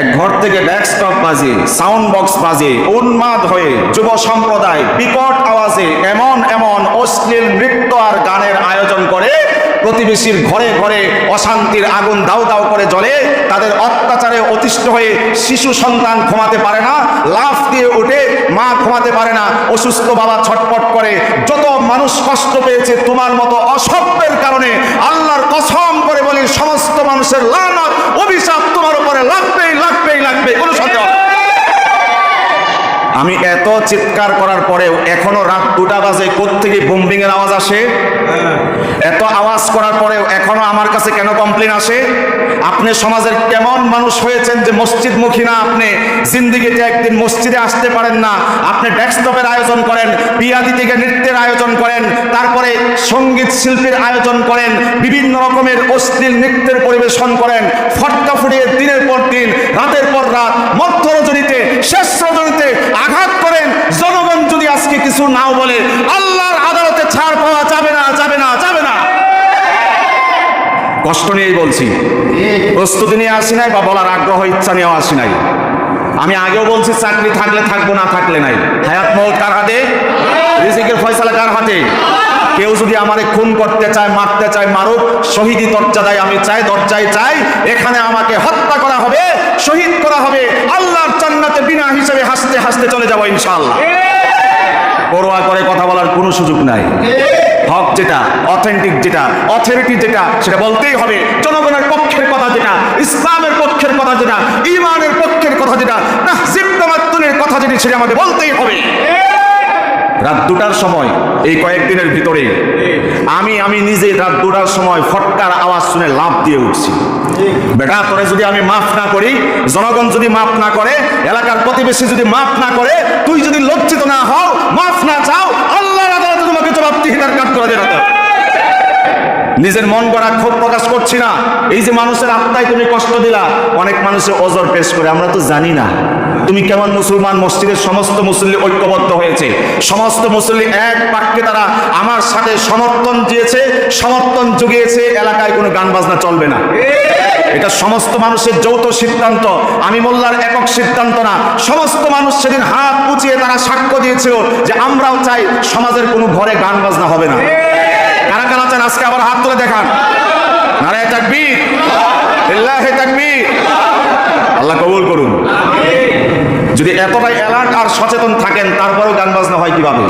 এক ঘর থেকে ডেস্কটপ বাজে সাউন্ড বক্স বাজে, উন্মাদ হয়ে যুব সম্প্রদায় বিকট আওয়াজে এমন এমন অশ্লীল নৃত্য আর গানের আয়োজন করে, প্রতিবেশীর ঘরে ঘরে অশান্তির আগুন দাউ দাউ করে জ্বলে, তাদের অত্যাচারে অতিষ্ঠ হয়ে শিশু সন্তান ঘুমাতে পারে না, লাফ দিয়ে উঠে মা ঘুমাতে পারে না, অসুস্থ বাবা ছটপট করে, যত মানুষ কষ্ট পেয়েছে তোমার মতো অসভ্যের কারণে আল্লাহর কসম করে বলি, সমস্ত মানুষের লানত অভিশাপ তোমার উপরে লাগবেই লাগবেই লাগবে কোনো সন্দেহ নেই। আমি এত চিৎকার করার পরেও এখনও রাত দুটা বাজে, কোত্থেকে বোম্বিং এর আওয়াজ আসে? এত আওয়াজ করার পরেও এখনও আমার কাছে কেন কমপ্লেন আসে? আপনি সমাজের কেমন মানুষ হয়েছেন যে মসজিদমুখী না আপনি? জিন্দিগিতে একদিন মসজিদে আসতে পারেন না। আপনি ডেস্কটপের আয়োজন করেন বিয়াদি থেকে নৃত্যের আয়োজন করেন, তারপরে সংগীত শিল্পীর আয়োজন করেন, বিভিন্ন রকমের অশ্লীল নৃত্যের পরিবেশন করেন, ফটকা ফুটিয়ে দিনের পর দিন, রাতের পর রাত মধ্য রজনীতে শেষ রজনীতে আঘাত করেন। জনগণ যদি আজকে কিছু নাও বলে, আল্লাহর আদালতে ছাড় পাওয়া যাবে না যাবে না যাবে না। কষ্ট নিয়েই বলছি। প্রস্তুতি নিয়ে আসি নাই বা বলার আগ্রহ, ইচ্ছা নিয়েও আসি নাই। আমি আগেও বলছি, চাকরি থাকলে থাকব, না থাকলে নাই। হায়াত মহল কার হাতে? রিজিকের ফয়সালা কার হাতে? কেউ যদি আমারে খুন করতে চায়, মারতে চায়, মারুক, শহীদি দরজা দেয় আমি চাই, দরজায় চাই, এখানে আমাকে হত্যা করা হবে, শহীদ করা হবে, আল্লাহর জান্নাতে বিনা হিসেবে হাসতে হাসতে চলে যাব ইনশাল্লাহ। পরোয়া করে কথা বলার কোনো সুযোগ নাই। হক যেটা অথেন্টিক যেটা অথরিটি যেটা, সেটা বলতেই হবে। জনগণের পক্ষের কথা যেটা, ইসলামের পক্ষের কথা যেটা, ইমানের পক্ষের কথা যেটা, না সিপ্তমাত্তনের কথা যেটা, সেটা আমাদের বলতেই হবে। রাত দুটার সময়, এই কয়েকদিনের ভিতরে, আমি আমি নিজে রাত দুটার সময় ফটকার আওয়াজ শুনে লাভ দিয়ে উঠছি। বেটা, তোরে যদি আমি মাফ না করি, জনগণ যদি মাফ না করে, এলাকার প্রতিবেশী যদি মাফ না করে, তুই যদি লজ্জিত না হও, মাফ না চাও আল্লাহ আদালতে তোমাকে জবাবদিহিতার কাজ করে দেবে। নিজের মন গড়া ক্ষোভ প্রকাশ করছি না। এই যে মানুষের আত্মায় তুমি কষ্ট দিলা, অনেক মানুষের ওজর পেশ করে, আমরা তো জানি না। তুমি কেমন মুসলমান, মসজিদের সমস্ত মুসল্লি ঐক্যবদ্ধ হয়েছে। সমস্ত মুসল্লি এক বাক্যে তারা আমার সাথে সমর্থন দিয়েছে, সমর্থন জুগিয়েছে, এলাকায় কোনো গান বাজনা চলবে না। এটা সমস্ত মানুষের যৌথ সিদ্ধান্ত, আমি মোল্লার একক সিদ্ধান্ত না। সমস্ত মানুষ সেদিন হাত উঁচিয়ে তারা সাক্ষ্য দিয়েছিল যে আমরাও চাই সমাজের কোনো ঘরে গান বাজনা হবে না। কারা চান আজকে আবার হাত তুলে দেখান। নারায় তাকবীর লিল্লাহি তাকবীর। আল্লাহ কবুল করুন। যদি এতটাই অ্যালার্ট আর সচেতন থাকেন, তারপরেও গান বাজনা হয় কীভাবে?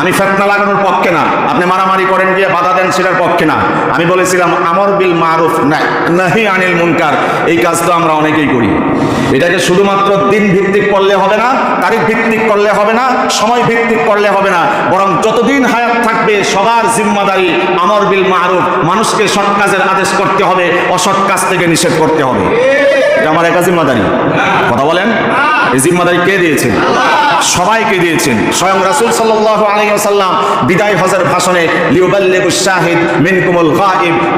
আমি ফেতনা লাগানোর পক্ষে না। আপনি মারামারি করেন গিয়ে বাধা দেন সেটার পক্ষে না। আমি বলেছিলাম, আমর বিল মারুফ নাহি আনিল মুনকার। এই কাজ তো আমরা অনেকেই করি। এটাকে শুধুমাত্র দিন ভিত্তিক করলে হবে না তারিখ ভিত্তিক করলে হবে না সময় ভিত্তিক করলে হবে না। বরং যতদিন হায়াত থাকবে, সবার জিম্মাদারি আমর বিল মারুফ। মানুষকে সৎ কাজের আদেশ করতে হবে, অসৎ কাজ থেকে নিষেধ করতে হবে। আমার একা জিম্মাদারি কথা বলেন? এই জিম্মাদারি কে দিয়েছেন? সবাইকে দিয়েছেন? স্বয়ং রাসুল সাল্লাম বিদায় হজের ভাষণে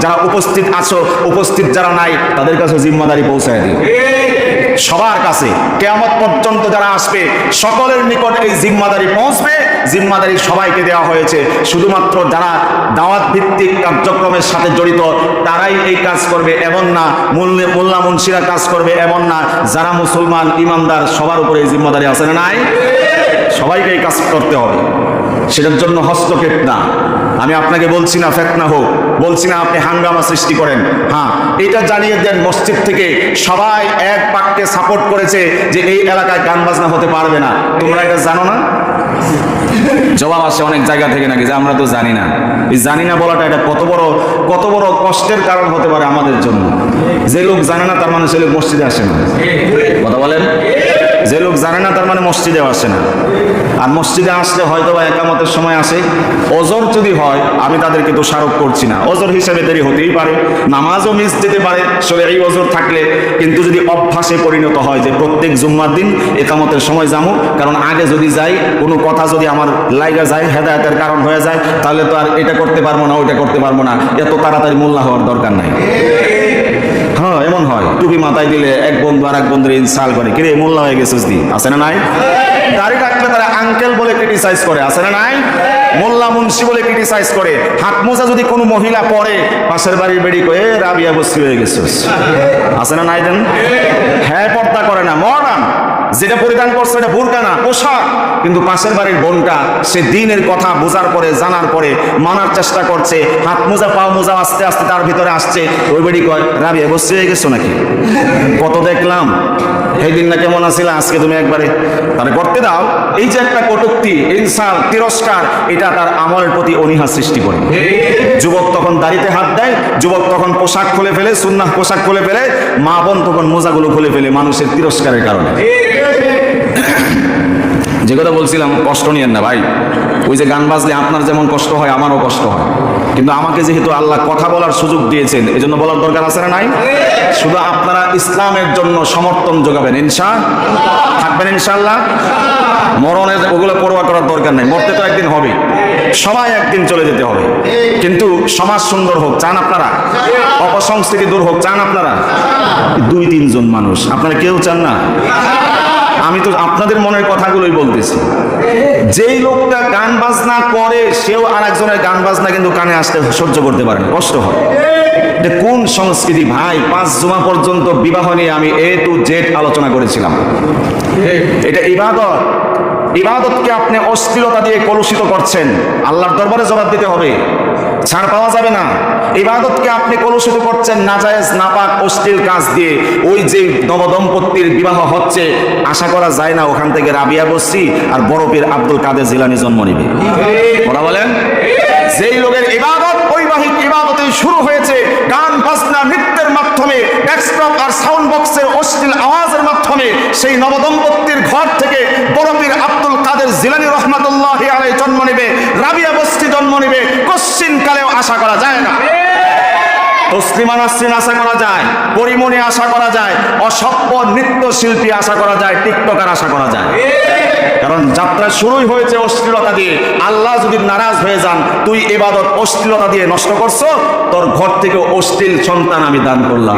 যারা উপস্থিত আছো, উপস্থিত যারা নাই, তাদের কাছে জিম্মাদারি পৌঁছায় দিও সবার কাছে কেয়ামত পর্যন্ত যারা আসবে, সকলের নিকট এই জিম্মাদারি পৌঁছবে। জিম্মাদারি সবাইকে দেওয়া হয়েছে। শুধুমাত্র যারা দাওয়াত ভিত্তিক কার্যক্রমের সাথে জড়িত, তারাই এই কাজ করবে। এমন না, মোল্লা মুন্সিরা কাজ করবে এমন না, যারা মুসলমান ইমানদার, সবার উপরে এই জিম্মাদারি আছে না নাই? সবাইকে এই কাজ করতে হবে। সেটার জন্য হস্তক্ষেপ না। আমি আপনাকে বলছি না ফেতনা হোক, বলছি না আপনি হাঙ্গামা সৃষ্টি করেন। হ্যাঁ এটা জানিয়ে দেন মসজিদ থেকে সবাই এক বাক্যে সাপোর্ট করেছে যে এই এলাকায় গান বাজনা হতে পারবে না। তোমরা এটা জানো না? জবাব আসে অনেক জায়গা থেকে নাকি, যে আমরা তো জানি না। এই জানি না বলাটা এটা কত বড় কত বড় কষ্টের কারণ হতে পারে আমাদের জন্য। যে লোক জানে না, তার মানে সে লোক মসজিদে আসে না। কথা বলেন? যে লোক জানে না, তার মানে মসজিদেও আসে না। আর মসজিদে আসলে হয়তো বা একামতের সময় আসে। ওজোর যদি হয়, আমি তাদেরকে দোষারোপ করছি না। ওজোর হিসেবে দেরি হতেই পারে, নামাজও মিস যেতে পারে সরে এই ওজোর থাকলে। কিন্তু যদি অভ্যাসে পরিণত হয় যে প্রত্যেক জুম্মার দিন একামতের সময় যাব, কারণ আগে যদি যাই, কোনো কথা যদি আমার লাইগা যায়, হেদায়তের কারণ হয়ে যায়, তাহলে তো আর এটা করতে পারব না, ওইটা করতে পারব না। এত তাড়াতাড়ি মোল্লা হওয়ার দরকার নাই। হ্যাঁ এমন হয়। টুপি মাথায় দিলে এক বন্ধু আর এক বন্ধুর ইনসাল করে। কিরে, মোল্লা হয়ে গেছিস দি আছে না নাই? দাড়ি রাখলে তারা আঙ্কেল বলে ক্রিটিসাইজ করে। আছে না নাই? মোল্লা মুন্সি বলে ক্রিটিসাইজ করে। হাত মোজা যদি কোনো মহিলা পরে, পাশের বাড়ির বেড়ি কয়ে রাবিয়া বস্তি হয়ে গেছিস। আছে না নাই দেন? হ্যাঁ পড়তে যেটা পরিধান করছে এটা বুরকা না, পোশাক। কিন্তু পাশের বাড়ির বোনটা, সে দিনের কথা বোঝার পরে, জানার পরে মানার চেষ্টা করছে, হাত মোজা, পাও মোজা আস্তে আস্তে তার ভিতরে আসছে। ওই বাড়ি কয়, রাবি বসে হয়ে গেছো নাকি? কত দেখলাম এই দিন না কেমন আছিল? আজকে তুমি একবারে তাহলে করতে দাও। এই যে একটা কটুক্তি, ইনসাল, তিরস্কার, এটা তার আমলের প্রতি অনীহা সৃষ্টি করে। যুবক তখন দাড়িতে হাত দেয়, যুবক তখন পোশাক খুলে ফেলে, সুন্নাহ পোশাক খুলে ফেলে, মা বোন তখন মোজাগুলো খুলে ফেলে মানুষের তিরস্কারের কারণে। যে কথা বলছিলাম, কষ্ট নিয়েন না ভাই। ওই যে গান বাজলে আপনার যেমন কষ্ট হয়, আমারও কষ্ট হয়। কিন্তু আমাকে যেহেতু আল্লাহ কথা বলার সুযোগ দিয়েছেন এই জন্য বলার দরকার আছে না নাই? শুধু আপনারা ইসলামের জন্য সমর্থন যোগাবেন ইনশা থাকবেন ইনশাল্লাহ মরণের ওগুলো পরোয়া করার দরকার নেই, মরতে তো একদিন হবে। সবাই একদিন চলে যেতে হবে। কিন্তু সমাজ সুন্দর হোক, চান আপনারা। অপসংস্কৃতি দূর হোক, চান আপনারা। দুই তিনজন মানুষ, আপনারা কেউ চান না? আমি তো আপনাদের মনের কথাগুলোই বলতেছি। যেই লোকটা গান বাজনা করে, সেও আর একজনের গান বাজনা কিন্তু কানে আসতে সহ্য করতে পারে কষ্ট হয়। কোন সংস্কৃতি? ভাই, পাঁচ জমা পর্যন্ত বিবাহ নিয়ে আমি এ টু জেড আলোচনা করেছিলাম। এটা ইবাদত। ইবাদতকে আপনি অশ্লীলতা দিয়ে কলুষিত করছেন। আল্লাহর দরবারে জবাব দিতে হবে। ছাড় পাওয়া যাবে না। ইবাদতকে আপনি কলুষিত করছেন, নাজায়েজ, নাপাক, অশ্লীল কাজ দিয়ে। ওই যে নবদম্পতির বিবাহ হচ্ছে, আশা করা যায় না, ওখান থেকে রাবিয়া বসরি আর বড় পীর আব্দুল কাদের জিলানি জন্ম নিবে। ওরা বলেন? যেই লোকের ইবাদত বৈবাহিক ইবাদতে শুরু হয়েছে। গান, বাজনা, নৃত্যের মাধ্যমে ডেস্কটপ আর সাউন্ড বক্সের অশ্লীল আওয়াজের মাধ্যমে, সেই নবদম্পতির ঘর থেকে বড় পীর আব্দুল কাদের জিলানি রহমাতুল্লাহ আলাই জন্ম নেবে, রাবিয়া বস্তি জন্ম নেবে, কশ্চিন কালেও আশা করা যায় না। আশা করা যায়, পরিমণি আশা করা যায়, অসভ্য আশা করা যায়, টিকটকার আশা করা যায়। কারণ যাত্রা শুরুই হয়েছে অশ্লীলতা দিয়ে। আল্লাহ যদি নারাজ হয়ে যান, তুই এবাদত অশ্লীলতা দিয়ে নষ্ট করছ, তোর ঘর থেকে অশ্লীল সন্তান আমি দান করলাম।